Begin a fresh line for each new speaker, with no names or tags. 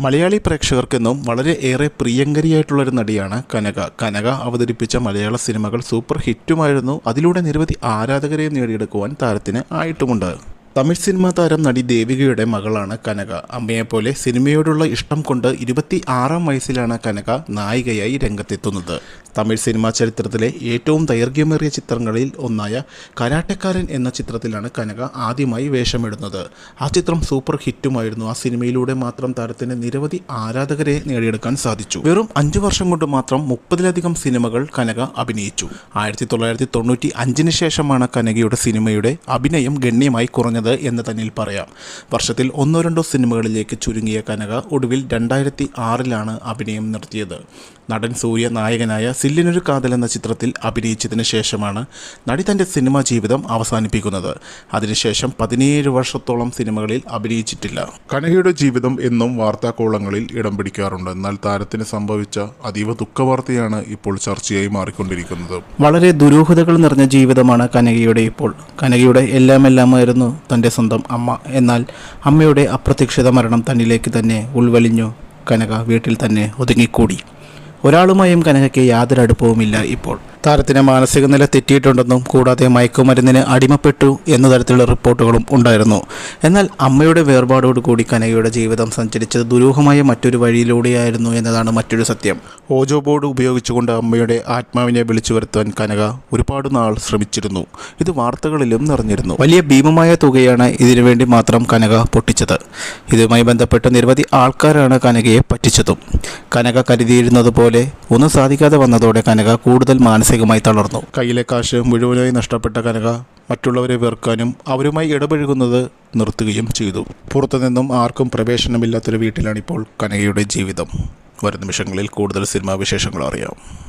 മലയാളി പ്രേക്ഷകർക്കെന്നും വളരെ ഏറെ പ്രിയങ്കരിയായിട്ടുള്ളൊരു നടിയാണ് കനക. കനക അവതരിപ്പിച്ച മലയാള സിനിമകൾ സൂപ്പർ ഹിറ്റുമായിരുന്നു. അതിലൂടെ നിരവധി ആരാധകരെ നേടിയെടുക്കുവാൻ താരത്തിന് ആയിട്ടുമുണ്ട്. തമിഴ് സിനിമാ താരം നടി ദേവികയുടെ മകളാണ് കനക. അമ്മയെപ്പോലെ സിനിമയോടുള്ള ഇഷ്ടം കൊണ്ട് ഇരുപത്തി ആറാം വയസ്സിലാണ് കനക നായികയായി രംഗത്തെത്തുന്നത്. തമിഴ് സിനിമാ ചരിത്രത്തിലെ ഏറ്റവും ദൈർഘ്യമേറിയ ചിത്രങ്ങളിൽ ഒന്നായ കരാട്ടക്കാരൻ എന്ന ചിത്രത്തിലാണ് കനക ആദ്യമായി വേഷമിടുന്നത്. ആ ചിത്രം സൂപ്പർ ഹിറ്റുമായിരുന്നു. ആ സിനിമയിലൂടെ മാത്രം താരത്തിന് നിരവധി ആരാധകരെ നേടിയെടുക്കാൻ സാധിച്ചു. വെറും അഞ്ചു വർഷം കൊണ്ട് മാത്രം മുപ്പതിലധികം സിനിമകൾ കനക അഭിനയിച്ചു. ആയിരത്തി തൊള്ളായിരത്തി തൊണ്ണൂറ്റി അഞ്ചിന് ശേഷമാണ് കനകയുടെ സിനിമയുടെ അഭിനയം ഗണ്യമായി കുറഞ്ഞത്. എന്ന് തന്നിൽ പറയാം. വർഷത്തിൽ ഒന്നോ രണ്ടോ സിനിമകളിലേക്ക് ചുരുങ്ങിയ കനക ഒടുവിൽ രണ്ടായിരത്തി ആറിലാണ് അഭിനയം നിർത്തിയത് നടൻ സൂര്യ നായകനായ സില്ലിനൊരു കാതൽ എന്ന ചിത്രത്തിൽ അഭിനയിച്ചതിന് ശേഷമാണ് നടി തന്റെ സിനിമാ ജീവിതം അവസാനിപ്പിക്കുന്നത്. അതിനുശേഷം പതിനേഴ് വർഷത്തോളം സിനിമകളിൽ അഭിനയിച്ചിട്ടില്ല. കനകയുടെ ജീവിതം എന്നും വാർത്താക്കോളങ്ങളിൽ ഇടം പിടിക്കാറുണ്ട്. എന്നാൽ താരത്തിന് സംഭവിച്ച അതീവ ദുഃഖവാർത്തയാണ് ഇപ്പോൾ ചർച്ചയായി മാറിക്കൊണ്ടിരിക്കുന്നത്. വളരെ ദുരൂഹതകൾ നിറഞ്ഞ ജീവിതമാണ് കനകയുടെ ഇപ്പോൾ. കനകയുടെ എല്ലാം എല്ലാമായിരുന്നു തന്റെ സ്വന്തം അമ്മ എന്നാൽ അമ്മയുടെ അപ്രതീക്ഷിത മരണം തന്നിലേക്ക് തന്നെ ഉൾവലിഞ്ഞു. കനക വീട്ടിൽ തന്നെ ഒതുങ്ങിക്കൂടി. ഒരാളുമായും കനകയ്ക്ക് യാതൊരു അടുപ്പവുമില്ല ഇപ്പോൾ. താരത്തിന് മാനസിക നില തെറ്റിയിട്ടുണ്ടെന്നും കൂടാതെ മയക്കുമരുന്നിന് അടിമപ്പെട്ടു എന്ന തരത്തിലുള്ള റിപ്പോർട്ടുകളും ഉണ്ടായിരുന്നു. എന്നാൽ അമ്മയുടെ വേർപാടോടുകൂടി കനകയുടെ ജീവിതം സഞ്ചരിച്ചത് ദുരൂഹമായ മറ്റൊരു വഴിയിലൂടെയായിരുന്നു എന്നതാണ് മറ്റൊരു സത്യം. ഓജോ ബോർഡ് ഉപയോഗിച്ചുകൊണ്ട് അമ്മയുടെ ആത്മാവിനെ വിളിച്ചു വരുത്താൻ കനക ഒരുപാട് നാൾ ശ്രമിച്ചിരുന്നു. ഇത് വാർത്തകളിലും നിറഞ്ഞിരുന്നു. വലിയ ഭീമമായ തുകയാണ് ഇതിനുവേണ്ടി മാത്രം കനക പൊട്ടിച്ചത്. ഇതുമായി ബന്ധപ്പെട്ട് നിരവധി ആൾക്കാരാണ് കനകയെ പറ്റിച്ചതും. കനക കരുതിയിരുന്നത് പോലെ ഒന്നും സാധിക്കാതെ വന്നതോടെ കനക കൂടുതൽ മാനസികമായി തളർന്നു. കയ്യിലെ കാശ് മുഴുവനായി നഷ്ടപ്പെട്ട കനക മറ്റുള്ളവരെ വെറുക്കാനും അവരുമായി ഇടപഴകുന്നത് നിർത്തുകയും ചെയ്തു. പുറത്തുനിന്നും ആർക്കും പ്രവേശനമില്ലാത്തൊരു വീട്ടിലാണിപ്പോൾ കനകയുടെ ജീവിതം. വരും നിമിഷങ്ങളിൽ കൂടുതൽ സിനിമാ വിശേഷങ്ങൾ അറിയാം.